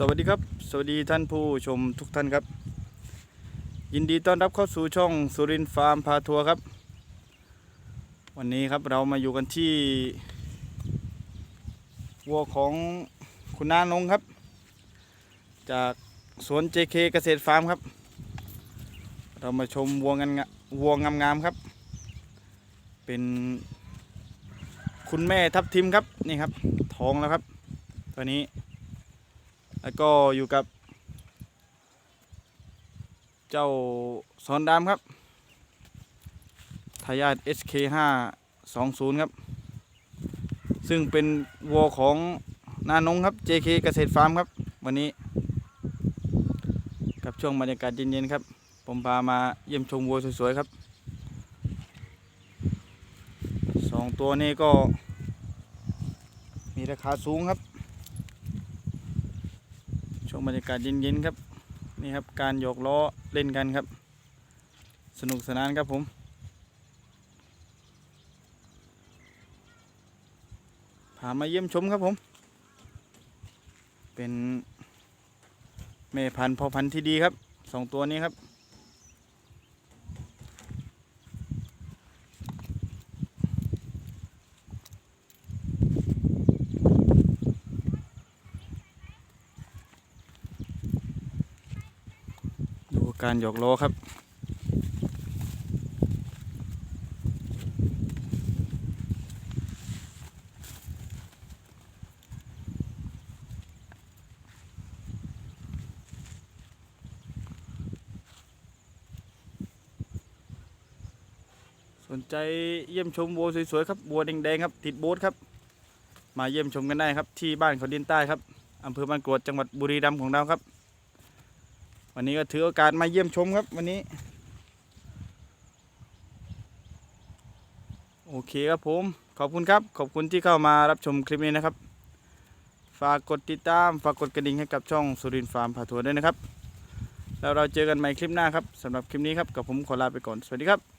สวัสดีครับ สวัสดีท่านผู้ชมทุกท่านครับ ยินดีต้อนรับเข้าสู่ช่องสุรินทร์ฟาร์มพาทัวร์ครับ วันนี้ครับเรามาอยู่กันที่วัวของคุณนานงครับ จากสวน JK เกษตรฟาร์มครับ เรามาชมวัวงันวัวงามๆครับ เป็นคุณแม่ทับทิมครับนี่ครับท้องแล้วครับ ตัวนี้ แล้วก็อยู่กับ เจ้าซอนดามครับทายาท SK5 20 ครับ ซึ่งเป็นวัวของนานงครับ JK เกษตรฟาร์มครับ วันนี้ กับช่วงบรรยากาศเย็นๆครับ ผมพามาเยี่ยมชมวัวสวยๆครับสองตัวนี้ก็มีราคาสูงครับ ช่วงบรรยากาศเย็นๆครับ นี่ครับการหยอกล้อเล่นกันครับ สนุกสนานครับผม พามาเยี่ยมชมครับผม เป็นแม่พันธุ์พ่อพันธุ์ที่ดีครับสองตัวนี้ครับ การหยอกล้อครับ สนใจเยี่ยมชมวัวสวยๆครับวัวแดงๆครับ ติดโบ๊ทครับ มาเยี่ยมชมกันได้ครับที่บ้านเขาดินใต้ครับอำเภอบ้านกรวดจังหวัดบุรีรัมย์ของเราครับ วันนี้ก็ถือโอกาสมาเยี่ยมชมครับวันนี้ โอเคครับผม ขอบคุณครับ ขอบคุณที่เข้ามารับชมคลิปนี้นะครับ ฝากกดติดตาม ฝากกดกระดิ่งให้กับช่องสุรินทร์ฟาร์มผาทัวร์ด้วยนะครับ แล้วเราเจอกันใหม่คลิปหน้าครับสำหรับคลิปนี้ครับกับผมขอลาไปก่อน สวัสดีครับ